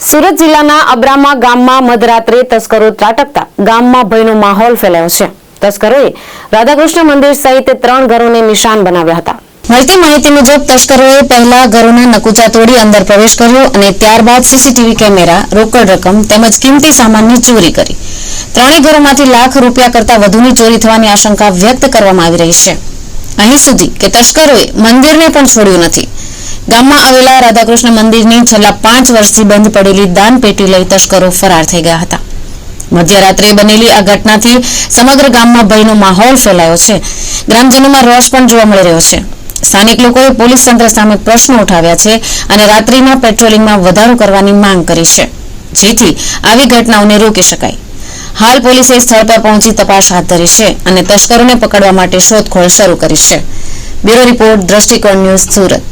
સુરત જિલ્લાના અબ્રામા ગામમાં મધરાત્રે તસ્કરો ત્રાટકતા. ગામમાં ભયનો માહોલ ફેલાયો છે. તસ્કરોએ રાધાકૃષ્ણ મંદિર સહિત ત્રણ ઘરોને નિશાન બનાવ્યા હતા. મળતી માહિતી મુજબ તસ્કરોએ પહેલા ઘરોના નકુચા તોડી અંદર પ્રવેશ કર્યો અને ત્યારબાદ સીસીટીવી કેમેરા, રોકડ રકમ તેમજ કિંમતી સામાનની ચોરી કરી. ત્રણેય ઘરોમાંથી લાખ રૂપિયા કરતા વધુની ચોરી થવાની આશંકા વ્યક્ત કરવામાં આવી રહી છે. અહીં સુધી કે તસ્કરોએ મંદિરને પણ છોડ્યું નથી. ગામમાં આવેલા રાધાકૃષ્ણ મંદિરની છેલ્લા પાંચ વર્ષથી બંધ પડેલી દાન પેટી લઈ તસ્કરો ફરાર થઈ ગયા હતા. મધ્યરાત્રે બનેલી આ ઘટનાથી સમગ્ર ગામમાં ભયનો માહોલ ફેલાયો છે. ગ્રામજનોમાં રોષ પણ જોવા મળી રહ્યો છે. સ્થાનિક લોકોએ પોલીસ તંત્ર સામે પ્રશ્નો ઉઠાવ્યા છે અને રાત્રિના પેટ્રોલિંગમાં વધારો કરવાની માંગ કરી છે. જેથી આવી ઘટનાઓને રોકી શકાય. હાલ પોલીસે સ્થળ પર પહોંચી તપાસ હાથ ધરી છે અને તસ્કરોને પકડવા માટે શોધખોળ શરૂ કરી છે. Bureau report Drishtikon news Surat.